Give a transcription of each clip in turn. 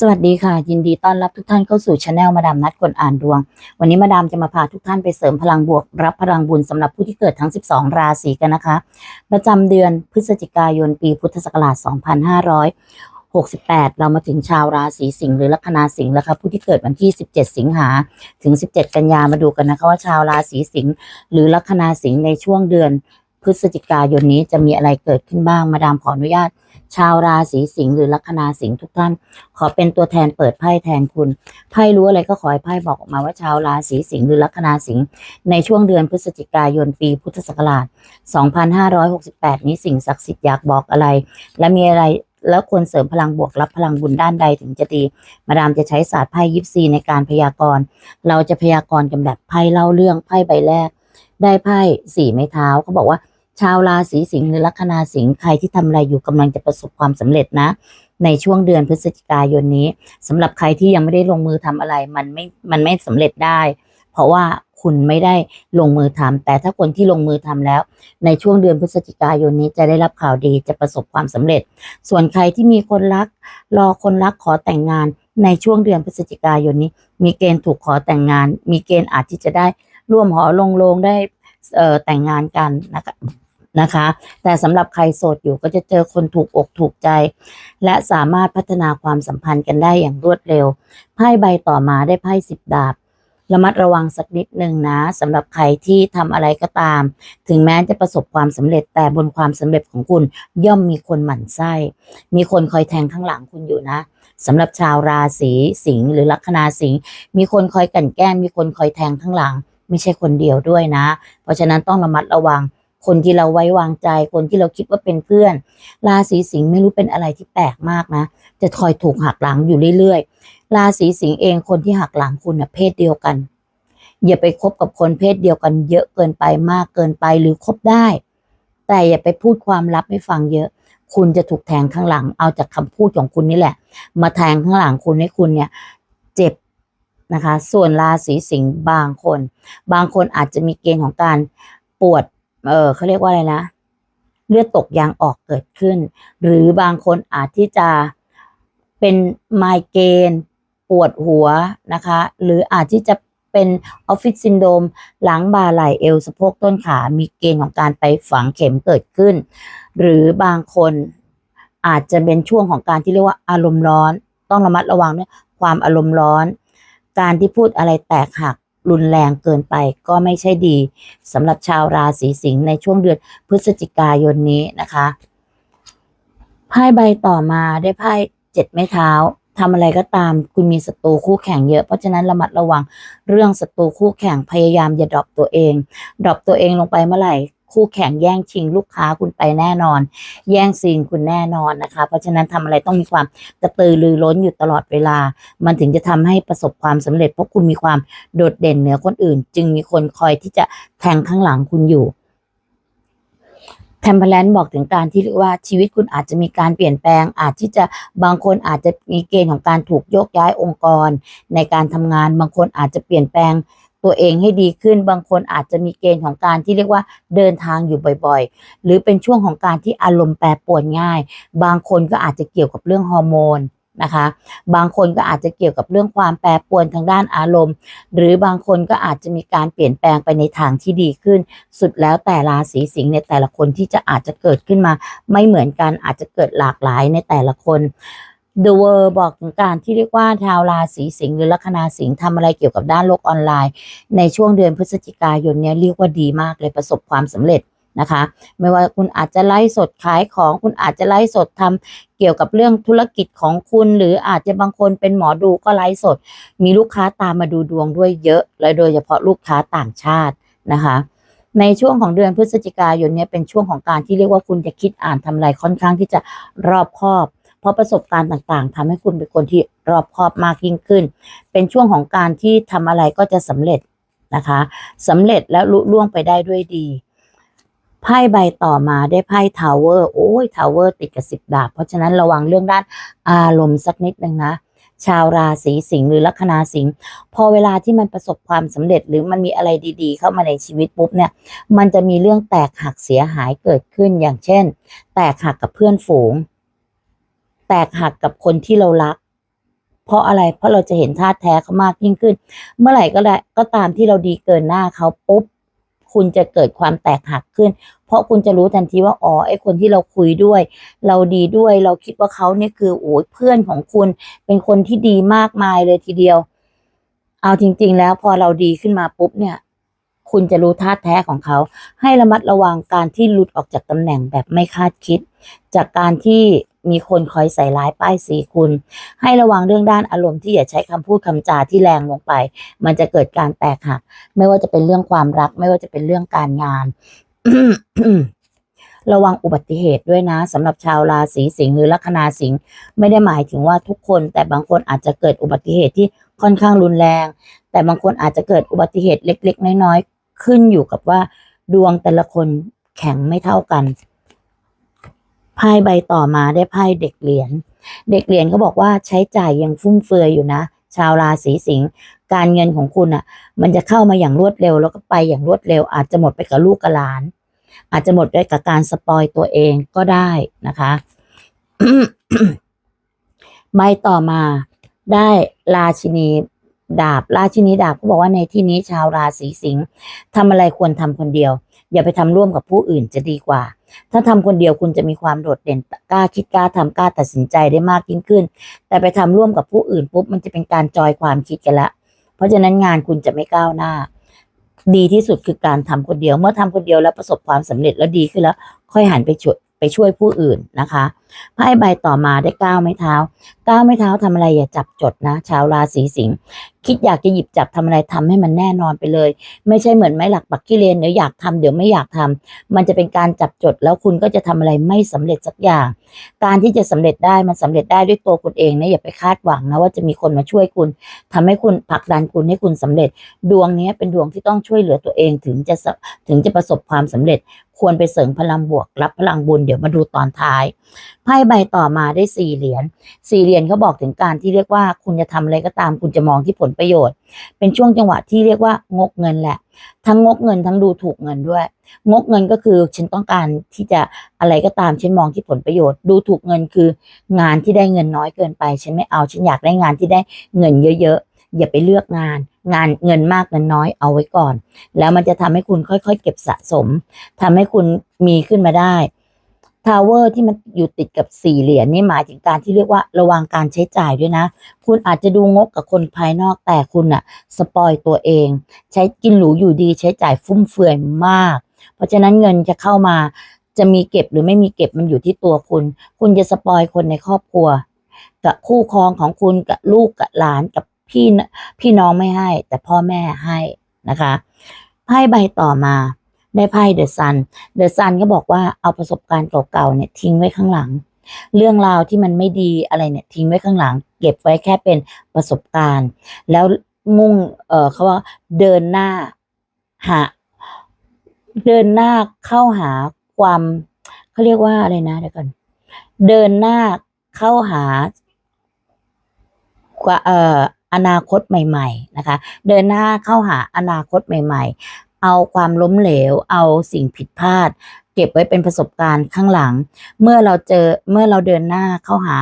สวัสดีค่ะ ยินดีต้อนรับทุกท่านเข้าสู่ช anel มาดามนัดคนอ่านดวง วันนี้มาดามจะมาพาทุกท่านไปเสริมพลังบวก รับพลังบุญสำหรับผู้ที่เกิดทั้ง 12 ราศีกันนะคะ ประจำเดือนพฤศจิกายนปีพุทธศักราช 2568 เรามาถึงชาวราศีสิงห์หรือลัคนาสิงห์แล้วค่ะผู้ที่เกิดวันที่ 17 สิงหาถึง 17 กันยามาดูกันนะคะว่าชาวราศีสิงห์หรือลัคนาสิงห์ในช่วงเดือน พฤศจิกายนนี้จะมีอะไรเกิดขึ้นบ้าง มาดามขออนุญาต ชาวราศีสิงห์หรือลัคนาสิงห์ทุกท่าน ขอเป็นตัวแทนเปิดไพ่แทนคุณไพ่รู้อะไรก็ขอให้ไพ่บอกออกมาว่าชาวราศีสิงห์หรือลัคนาสิงห์ในช่วงเดือนพฤศจิกายนปีพุทธศักราช 2568 นี้สิ่งศักดิ์สิทธิ์อยากบอกอะไร และมีอะไรแล้วควรเสริมพลังบวกรับพลังบุญด้านใดถึงจะดี มาดามจะใช้ศาสตร์ไพ่ยิปซีในการพยากรณ์ เราจะพยากรณ์กันแบบไพ่เล่าเรื่องไพ่ใบแรก ได้ไพ่สี่ไม้เท้าเขาบอกว่า ชาวราศีสิงห์หรือลัคนาสิงห์ใครที่ทำอะไรอยู่กำลังจะประสบความสำเร็จนะ ในช่วงเดือนพฤศจิกายนนี้สำหรับใครที่ยังไม่ได้ลงมือทำอะไรมันไม่มันไม่สำเร็จได้ เพราะว่าคุณไม่ได้ลงมือทำแต่ถ้าคนที่ลงมือทำแล้ว ในช่วงเดือนพฤศจิกายนนี้จะได้รับข่าวดีจะประสบความสำเร็จ ส่วนใครที่มีคนรัก รอคนรักขอแต่งงาน ในช่วงเดือนพฤศจิกายนนี้ มีเกณฑ์ถูกขอแต่งงาน มีเกณฑ์อาจที่จะได้ร่วมหอลงโลงได้เอ่อแต่งงานกันนะคะ นะคะ แต่สำหรับใครโสดอยู่ก็จะเจอคนถูกอกถูกใจ และสามารถพัฒนาความสัมพันธ์กันได้อย่างรวดเร็ว ไพ่ใบต่อมาได้ไพ่สิบดาบ ระมัดระวังสักนิดหนึ่งนะสำหรับใครที่ทำอะไรก็ตาม ถึงแม้จะประสบความสำเร็จแต่บนความสำเร็จของคุณย่อมมีคนหมั่นไส้ มีคนคอยแทงข้างหลังคุณอยู่นะสำหรับชาวราศีสิงห์หรือลัคนาสิงห์มีคนคอยกันแกล้งมีคนคอยแทงข้างหลัง ไม่ใช่คนเดียวด้วยนะ เพราะฉะนั้นต้องระมัดระวัง คนที่เราไว้วางใจ คนที่เราคิดว่าเป็นเพื่อน ราศีสิงห์ไม่รู้เป็นอะไรที่แปลกมากนะ จะคอยถูกหักหลังอยู่เรื่อยๆ ราศีสิงห์เองคนที่หักหลังคุณนะเพศเดียวกัน อย่าไปคบกับคนเพศเดียวกัน เยอะเกินไปมากเกินไปหรือคบได้ แต่อย่าไปพูดความลับให้ฟังเยอะคุณจะถูกแทงข้างหลัง เอาจากคำพูดของคุณนี่แหละ มาแทงข้างหลังคุณให้คุณเนี่ย เจ็บนะคะ ส่วนราศีสิงห์บางคน บางคนอาจจะมีเกณฑ์ของการปวด เออเขาเรียกว่าอะไรนะ เลือดตกยางออกเกิดขึ้น หรือบางคนอาจที่จะเป็นไมเกรนปวดหัวนะคะ หรืออาจที่จะเป็นออฟฟิศซินโดมหลังบ่าไหล่เอวสะโพกต้นขามีเกณฑ์ของการไปฝังเข็มเกิดขึ้น หรือบางคนอาจจะเป็นช่วงของการที่เรียกว่าอารมณ์ร้อน ต้องระมัดระวังเนี่ยความอารมณ์ร้อน การที่พูดอะไรแตกหัก รุนแรงเกินไปก็ไม่ใช่ดีสำหรับชาวราศีสิงห์ในช่วงเดือนพฤศจิกายนนี้นะคะไพ่ใบต่อมาได้ไพ่เจ็ดไม้เท้าทำอะไรก็ตามคุณมีศัตรูคู่แข่งเยอะ เพราะฉะนั้นระมัดระวังเรื่องศัตรูคู่แข่งพยายามอย่าดรอปตัวเองดรอปตัวเองลงไปเมื่อไหร่ คู่แข่งแย่งชิงลูกค้าคุณไปแน่นอน แย่งซีนคุณแน่นอนนะคะ เพราะฉะนั้นทำอะไรต้องมีความกระตือรือร้นอยู่ตลอดเวลา มันถึงจะทำให้ประสบความสำเร็จ เพราะคุณมีความโดดเด่นเหนือคนอื่น จึงมีคนคอยที่จะแทงข้างหลังคุณอยู่แทมเพลนบอกถึงการที่เรียกว่าชีวิตคุณอาจจะมีการเปลี่ยนแปลง อาจที่จะบางคนอาจจะมีเกณฑ์ของการถูกโยกย้ายองค์กร ในการทำงานบางคนอาจจะเปลี่ยนแปลง ตัวเองให้ดีขึ้น บางคนอาจจะมีเกณฑ์ของการที่เรียกว่าเดินทางอยู่บ่อยๆ หรือเป็นช่วงของการที่อารมณ์แปรปรวนง่าย บางคนก็อาจจะเกี่ยวกับเรื่องฮอร์โมนนะคะ บางคนก็อาจจะเกี่ยวกับเรื่องความแปรปรวนทางด้านอารมณ์ หรือบางคนก็อาจจะมีการเปลี่ยนแปลงไปในทางที่ดีขึ้น สุดแล้วแต่ราศีสิงห์ในแต่ละคนที่จะอาจจะเกิดขึ้นมา ไม่เหมือนกันอาจจะเกิดหลากหลายในแต่ละคน The World บอกถึงการที่เรียกว่าชาวราศีสิงห์หรือลัคนาสิงห์ทำอะไรเกี่ยวกับด้านโลกออนไลน์ ในช่วงเดือนพฤศจิกายนเนี้ยเรียกว่าดีมากเลยประสบความสำเร็จนะคะ ไม่ว่าคุณอาจจะไลฟ์สดขายของ คุณอาจจะไลฟ์สดทำเกี่ยวกับเรื่องธุรกิจของคุณ หรืออาจจะบางคนเป็นหมอดูก็ไลฟ์สด มีลูกค้าตามมาดูดวงด้วยเยอะ และโดยเฉพาะลูกค้าต่างชาตินะคะในช่วงของเดือนพฤศจิกายนเนี้เป็นช่วงของการที่เรียกว่าคุณจะคิดอ่านทำอะไรค่อนข้างที่จะรอบคอบ ราะประสบการณ์ต่างๆทำให้คุณเป็นคนที่รอบคอบมากยิ่งขึ้น เป็นช่วงของการที่ทำอะไรก็จะสำเร็จนะคะสำเร็จแล้วลุล่วงไปได้ด้วยดีไพ่ใบต่อมาได้ไพ่ทาวเวอร์โอ้ยทาวเวอร์ติดกับสิบดาบ เพราะฉะนั้นระวังเรื่องด้านอารมณ์สักนิดนึงนะชาวราศีสิงห์หรือลัคนาสิงห์พอเวลาที่มันประสบความสำเร็จหรือมันมีอะไรดีๆ เข้ามาในชีวิตปุ๊บเนี่ย มันจะมีเรื่องแตกหักเสียหายเกิดขึ้นอย่างเช่น แตกหักกับเพื่อนฝูง แตกหักกับคนที่เรารัก เพราะอะไรเพราะเราจะเห็นท่าแท้เขามากยิ่งขึ้น เมื่อไหร่ก็ได้ก็ตามที่เราดีเกินหน้าเขาปุ๊บคุณจะเกิดความแตกหักขึ้น เพราะคุณจะรู้ทันทีว่าอ๋อไอ้คนที่เราคุยด้วย เราดีด้วยเราคิดว่าเขาเนี่ยคือโอ้ยเพื่อนของคุณ เป็นคนที่ดีมากมายเลยทีเดียว เอาจริง ๆ แล้วพอเราดีขึ้นมาปุ๊บเนี่ย คุณจะรู้ท่าแท้ของเขา ให้ระมัดระวังการที่หลุดออกจากตำแหน่งแบบไม่คาดคิด จากการที่ มีคนคอยใส่ร้ายป้ายสีคุณ ให้ระวังเรื่องด้านอารมณ์ที่อย่าใช้คำพูดคำจาที่แรงลงไป มันจะเกิดการแตกหัก ไม่ว่าจะเป็นเรื่องความรัก ไม่ว่าจะเป็นเรื่องการงานระวังอุบัติเหตุด้วยนะสำหรับชาวราศีสิงห์หรือลัคนาสิงห์ไม่ได้หมายถึงว่าทุกคน แต่บางคนอาจจะเกิดอุบัติเหตุที่ค่อนข้างรุนแรง แต่บางคนอาจจะเกิดอุบัติเหตุเล็ก ๆ น้อยๆขึ้นอยู่กับว่า ดวงแต่ละคนแข็งไม่เท่ากัน ไพ่ใบต่อมาได้ไพ่เด็กเหรียญเด็กเหรียญเขาบอกว่าใช้จ่ายยังฟุ่มเฟือยอยู่นะ ชาวราศีสิงห์การเงินของคุณอะ มันจะเข้ามาอย่างรวดเร็ว แล้วก็ไปอย่างรวดเร็ว อาจจะหมดไปกับลูกกับหลาน อาจจะหมดไปกับการสปอยตัวเองก็ได้นะคะใบต่อมาได้ราชินีดาบ ราชินีดาบเขาบอกว่าในที่นี้ชาวราศีสิงห์ทำอะไรควรทำคนเดียว อย่าไปทำร่วมกับผู้อื่นจะดีกว่า ถ้าทำคนเดียวคุณจะมีความโดดเด่นกล้าคิดกล้าทำกล้าตัดสินใจได้มากยิ่งขึ้น แต่ไปทำร่วมกับผู้อื่นปุ๊บมันจะเป็นการจอยความคิดกันละ เพราะฉะนั้นงานคุณจะไม่ก้าวหน้า ดีที่สุดคือการทำคนเดียว เมื่อทำคนเดียวแล้วประสบความสำเร็จแล้วดีขึ้นแล้ว ค่อยหันไปช่วยไปช่วยผู้อื่นนะคะไพ่ใบต่อมาได้ก้าวไม้เท้าก้าวไม้เท้าทำอะไรอย่าจับจดนะ ชาวราศีสิงห์คิดอยากจะหยิบจับทำอะไรทำให้มันแน่นอนไปเลย ไม่ใช่เหมือนไม้หลักปักกิเลนเดี๋ยวอยากทำเดี๋ยวไม่อยากทำมันจะเป็นการจับจดแล้วคุณก็จะทำอะไรไม่สำเร็จสักอย่าง การที่จะสำเร็จได้มันสำเร็จได้ด้วยตัวคุณเองนะอย่าไปคาดหวังนะว่าจะมีคนมาช่วยคุณทำให้คุณผลักดันคุณให้คุณสำเร็จ ดวงนี้เป็นดวงที่ต้องช่วยเหลือตัวเองถึงจะถึงจะประสบความสำเร็จ ควรไปเสริมพลังบวกรับพลังบุญเดี๋ยวมาดูตอนท้ายไพ่ใบต่อมาได้สี่เหรียญสี่เหรียญเขาบอกถึงการที่เรียกว่าคุณจะทำอะไรก็ตาม คุณจะมองที่ผลประโยชน์ เป็นช่วงจังหวะที่เรียกว่างกเงินแหละ ทั้งงกเงินทั้งดูถูกเงินด้วย งกเงินก็คือฉันต้องการที่จะอะไรก็ตามฉันมองที่ผลประโยชน์ ดูถูกเงินคือ งานที่ได้เงินน้อยเกินไป ฉันไม่เอาฉันอยากได้งานที่ได้เงินเยอะๆอย่าไปเลือกงานงานเงินมากเงินน้อยเอาไว้ก่อน แล้วมันจะทำให้คุณค่อยๆ เก็บสะสมทำให้คุณมีขึ้นมาได้ ทาวเวอร์ที่มันอยู่ติดกับสี่เหรียญนี่หมายถึงการที่เรียกว่าระวังการใช้จ่ายด้วยนะ คุณอาจจะดูงกกับคนภายนอกแต่คุณอะสปอยตัวเอง ใช้กินหรูอยู่ดีใช้จ่ายฟุ่มเฟือยมาก เพราะฉะนั้นเงินจะเข้ามาจะมีเก็บหรือไม่มีเก็บมันอยู่ที่ตัวคุณ คุณจะสปอยคนในครอบครัว กับคู่ครองของคุณกับลูกกับหลานกับพี่พี่น้องไม่ให้ แต่พ่อแม่ให้นะคะไพ่ใบต่อมา ได้ไพ่เดอะซัน เดอะซันก็บอกว่าเอาประสบการณ์เก่าๆเนี่ยทิ้งไว้ข้างหลัง เรื่องราวที่มันไม่ดีอะไรเนี่ยทิ้งไว้ข้างหลัง เก็บไว้แค่เป็นประสบการณ์ แล้วมุ่ง เออเขาว่าเดินหน้าหาเดินหน้าเข้าหาความเขาเรียกว่าอะไรนะเดี๋ยวก่อนเดินหน้าเข้าหาเอ่ออนาคตใหม่ ๆ นะคะ เดินหน้าเข้าหาอนาคตใหม่ ๆ เอาความล้มเหลว เอาสิ่งผิดพลาด เก็บไว้เป็นประสบการณ์ข้างหลัง เมื่อเราเจอเมื่อเราเดินหน้าเข้าหา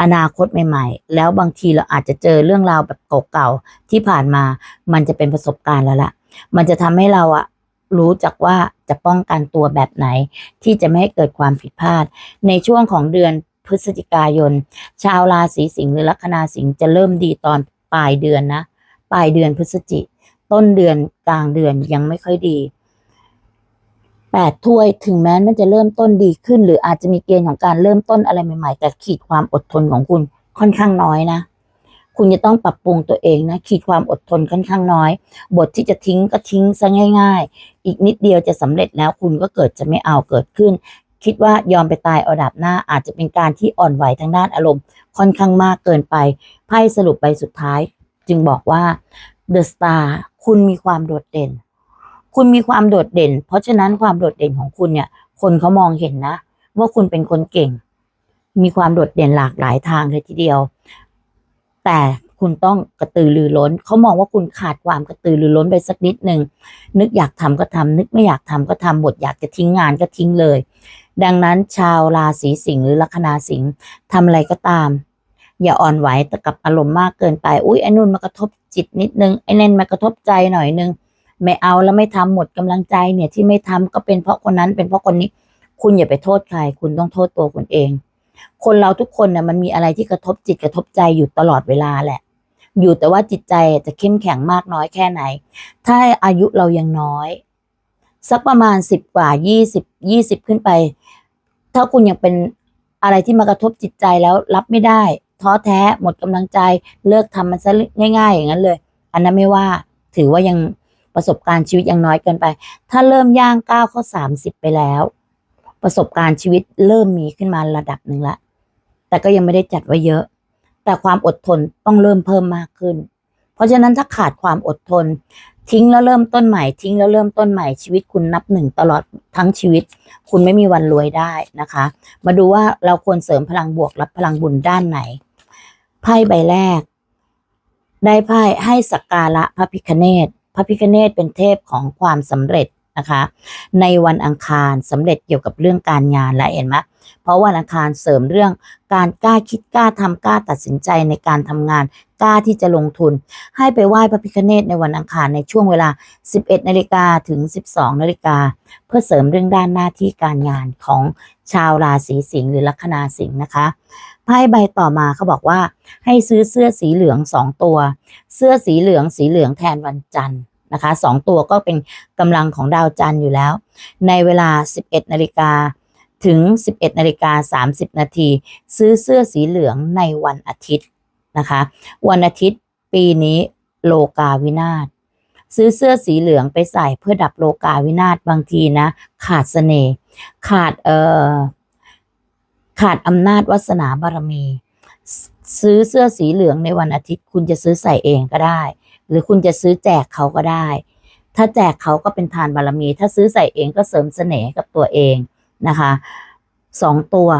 อนาคตใหม่ ๆ แล้วบางทีเราอาจจะเจอเรื่องราวแบบเก่าๆที่ผ่านมา มันจะเป็นประสบการณ์แล้วล่ะ มันจะทำให้เราอะรู้จักว่าจะป้องกันตัวแบบไหน ที่จะไม่ให้เกิดความผิดพลาด ในช่วงของเดือนพฤศจิกายน ชาวราศีสิงห์หรือลัคนาสิงห์จะเริ่มดีตอนปลายเดือนนะ ปลายเดือนพฤศจิก ต้นเดือนกลางเดือนยังไม่ค่อยดีแปดถ้วยถึงแม้มันจะเริ่มต้นดีขึ้น หรืออาจจะมีเกณฑ์ของการเริ่มต้นอะไรใหม่ๆ แต่ขีดความอดทนของคุณค่อนข้างน้อยนะ คุณจะต้องปรับปรุงตัวเองนะ ขีดความอดทนค่อนข้างน้อย บทที่จะทิ้งก็ทิ้งซะง่าย ๆ อีกนิดเดียวจะสำเร็จแล้วคุณก็เกิดจะไม่เอาเกิดขึ้น คิดว่ายอมไปตายเอาดับหน้าอาจจะเป็นการที่อ่อนไหวทางด้านอารมณ์ ค่อนข้างมากเกินไปไพ่สรุปใบสุดท้าย จึงบอกว่า The Star คุณมีความโดดเด่น คุณมีความโดดเด่น เพราะฉะนั้นความโดดเด่นของคุณเนี่ย คนเขามองเห็นนะ ว่าคุณเป็นคนเก่ง มีความโดดเด่นหลากหลายทางเลยทีเดียว แต่คุณต้องกระตือรือร้น เขามองว่าคุณขาดความกระตือรือร้นไปสักนิดหนึ่ง นึกอยากทำก็ทำนึกไม่อยากทำก็ทำบทอยากจะทิ้งงานก็ทิ้งเลย ดังนั้นชาวราศีสิงห์หรือลัคนาสิงห์ทำอะไรก็ตาม อย่าอ่อนไหวกับอารมณ์มากเกินไป อุ้ยไอ้นู่นมากระทบจิตนิดนึง ไอ้นั่นมากระทบใจหน่อยนึง ไม่เอาแล้วไม่ทำหมดกำลังใจเนี่ยที่ไม่ทำก็เป็นเพราะคนนั้นเป็นเพราะคนนี้ คุณอย่าไปโทษใคร คุณต้องโทษตัวคุณเอง คนเราทุกคนนะมันมีอะไรที่กระทบจิตกระทบใจอยู่ตลอดเวลาแหละ อยู่แต่ว่าจิตใจจะเข้มแข็งมากน้อยแค่ไหน ถ้าอายุเรายังน้อย สักประมาณสิบกว่ายี่สิบยี่สิบขึ้นไป ถ้าคุณยังเป็นอะไรที่มากระทบจิตใจแล้วรับไม่ได้ ท้อแท้หมดกำลังใจเลิกทำมันซะง่าย ๆ อย่างนั้นเลย อันนั้นไม่ว่าถือว่ายังประสบการณ์ชีวิตยังน้อยเกินไป ถ้าเริ่มย่างก้าวเข้าสามสิบไปแล้ว ประสบการณ์ชีวิตเริ่มมีขึ้นมาระดับหนึ่งละแต่ก็ยังไม่ได้จัดไว้เยอะ แต่ความอดทนต้องเริ่มเพิ่มมากขึ้น เพราะฉะนั้นถ้าขาดความอดทน ทิ้งแล้วเริ่มต้นใหม่ทิ้งแล้วเริ่มต้นใหม่ชีวิตคุณนับหนึ่งตลอดทั้งชีวิต คุณไม่มีวันรวยได้นะคะ มาดูว่าเราควรเสริมพลังบวกรับพลังบุญด้านไหน ไพ่ใบแรก ได้ไพ่ให้สักการะพระพิคเนตพระพิคเนตเป็นเทพของความสำเร็จ นะคะ ในวันอังคารสำเร็จเกี่ยวกับเรื่องการงานและเห็นไหมเพราะวันอังคารเสริมเรื่องการกล้าคิดกล้าทำกล้าตัดสินใจในการทำงานกล้าที่จะลงทุน ให้ไปไหว้พระพิคเนตในวันอังคารในช่วงเวลา 11นาฬิกาถึง 12นาฬิกาเพื่อเสริมเรื่องด้านหน้าที่การงานของชาวราศีสิงห์หรือลัคนาสิงห์นะคะไพ่ใบต่อมาเขาบอกว่า ให้ซื้อเสื้อสีเหลืองสองตัว เสื้อสีเหลืองสีเหลืองแทนวันจันทร์ นะคะสองตัวก็เป็นกำลังของดาวจันทร์อยู่แล้ว ในเวลา 11นาฬิกาถึง 11นาฬิกา30นาทีซื้อเสื้อสีเหลืองในวันอาทิตย์นะคะ วันอาทิตย์ปีนี้โลกาวินาศซื้อเสื้อสีเหลืองไปใส่เพื่อดับโลกาวินาศบางทีนะ ขาดเสน่ห์ขาดเอ่อขาดอำนาจวาสนาบารมี ซื้อเสื้อสีเหลืองในวันอาทิตย์ คุณจะซื้อใส่เองก็ได้ หรือคุณจะซื้อแจกเขาก็ได้ ถ้าแจกเขาก็เป็นทานบารมี ถ้าซื้อใส่เองก็เสริมเสน่ห์กับตัวเองนะคะสองตัว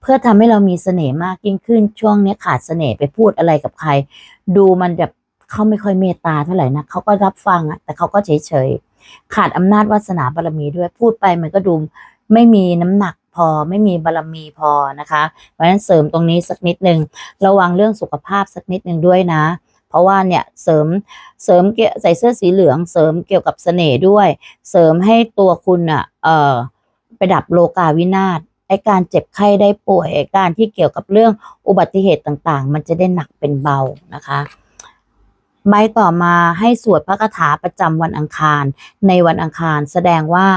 เพื่อทำให้เรามีเสน่ห์มากยิ่งขึ้นช่วงนี้ขาดเสน่ห์ไปพูดอะไรกับใคร ดูมันแบบเขาไม่ค่อยเมตตาเท่าไหร่นะเขาก็รับฟังอะแต่เขาก็เฉยเฉยๆขาดอำนาจวาสนาบารมีด้วยพูดไปมันก็ดูไม่มีน้ำหนักพอไม่มีบารมีพอนะคะ เพราะฉะนั้นเสริมตรงนี้สักนิดนึงระวังเรื่องสุขภาพสักนิดนึงด้วยนะ เพราะว่าเนี่ยเสริมเสริมเกี่ยวใส่เสื้อสีเหลือง เสริมเกี่ยวกับเสน่ห์ด้วย เสริมให้ตัวคุณอะเอ่อไปดับโลกาวินาศไอการเจ็บไข้ได้ป่วยไอการที่เกี่ยวกับเรื่องอุบัติเหตุต่างๆ มันจะได้หนักเป็นเบานะคะใบต่อมาให้สวดพระคาถาประจำวันอังคาร ในวันอังคารแสดงว่า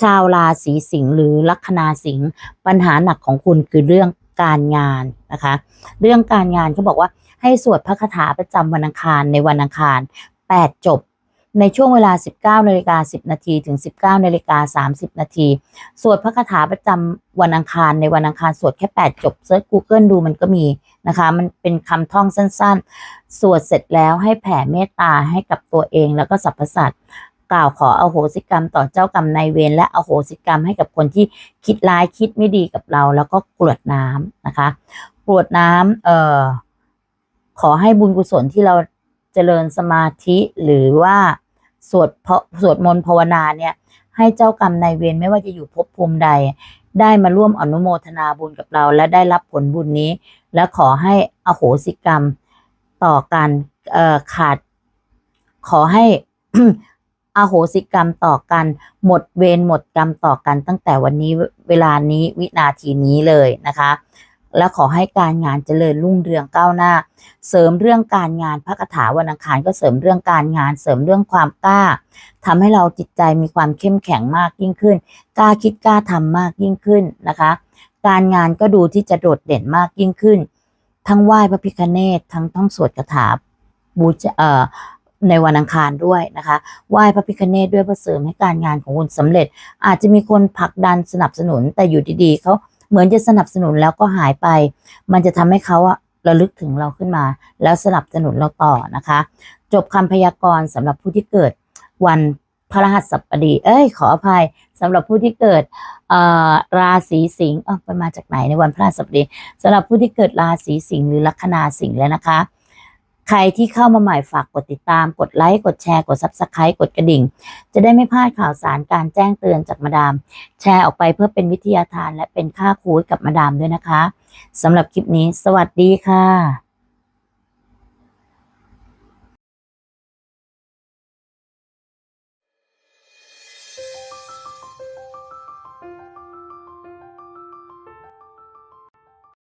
ชาวราศีสิงห์หรือลัคนาสิงห์ปัญหาหนักของคุณคือเรื่องการงานนะคะ เรื่องการงานเขาบอกว่า ให้สวดพระคาถาประจำวันอังคารในวันอังคาร 8 จบ ในช่วงเวลา 19นาฬิกา10นาทีถึง 19นาฬิกา30นาทีสวดพระคาถาประจำวันอังคารในวันอังคารสวดแค่ 8 จบเซิร์ช Google ดูมันก็มีนะคะ มันเป็นคำท่องสั้นๆ สวดเสร็จแล้วให้แผ่เมตตาให้กับตัวเองแล้วก็สรรพสัตว์กล่าวขออโหสิกรรมต่อเจ้ากรรมนายเวรและอโหสิกรรมให้กับคนที่คิดร้ายคิดไม่ดีกับเรา แล้วก็กรวดน้ำนะคะ กรวดน้ำเอ่อ ขอให้บุญกุศลที่เราเจริญสมาธิหรือว่าสวดสวดมนต์ภาวนาเนี่ยให้เจ้ากรรมนายเวรไม่ว่าจะอยู่ภพภูมิใด ได้มาร่วมอนุโมทนาบุญกับเรา และได้รับผลบุญนี้ และขอให้อโหสิกรรมต่อกันขาด ขอให้อโหสิกรรมต่อกัน หมดเวรหมดกรรมต่อกันตั้งแต่วันนี้เวลานี้วินาทีนี้เลยนะคะ และขอให้การงานเจริญรุ่งเรืองก้าวหน้า เสริมเรื่องการงานพระคาถาวันอังคารก็เสริมเรื่องการงาน เสริมเรื่องความกล้าทำให้เราจิตใจมีความเข้มแข็งมากยิ่งขึ้น กล้าคิดกล้าทำมากยิ่งขึ้นนะคะ การงานก็ดูที่จะโดดเด่นมากยิ่งขึ้น ทั้งไหว้พระพิฆเนศทั้งท่องสวดคาถาบูชาในวันอังคารด้วยนะคะไหว้พระพิฆเนศด้วยเพื่อเสริมให้การงานของคุณสำเร็จ อาจจะมีคนผลักดันสนับสนุนแต่อยู่ดีๆเขา เหมือนจะสนับสนุนแล้วก็หายไป มันจะทำให้เขาอะระลึกถึงเราขึ้นมา แล้วสนับสนุนเราต่อนะคะ จบคำพยากรณ์สำหรับผู้ที่เกิดวันพระรหัสบดี เอ้ย ขออภัยสำหรับผู้ที่เกิดราศีสิงห์เออไปมาจากไหนในวันพระรหัสบดีสำหรับผู้ที่เกิดราศีสิงห์หรือลัคนาสิงห์แล้วนะคะ ใครที่เข้ามาใหม่ฝากกดติดตาม กดไลค์ กดแชร์ กดซับสไครต์กดกระดิ่ง จะได้ไม่พลาดข่าวสารการแจ้งเตือนจากมาดาม แชร์ออกไปเพื่อเป็นวิทยาทานและเป็นค่าคูให้กับมาดามด้วยนะคะสำหรับคลิปนี้ สวัสดีค่ะ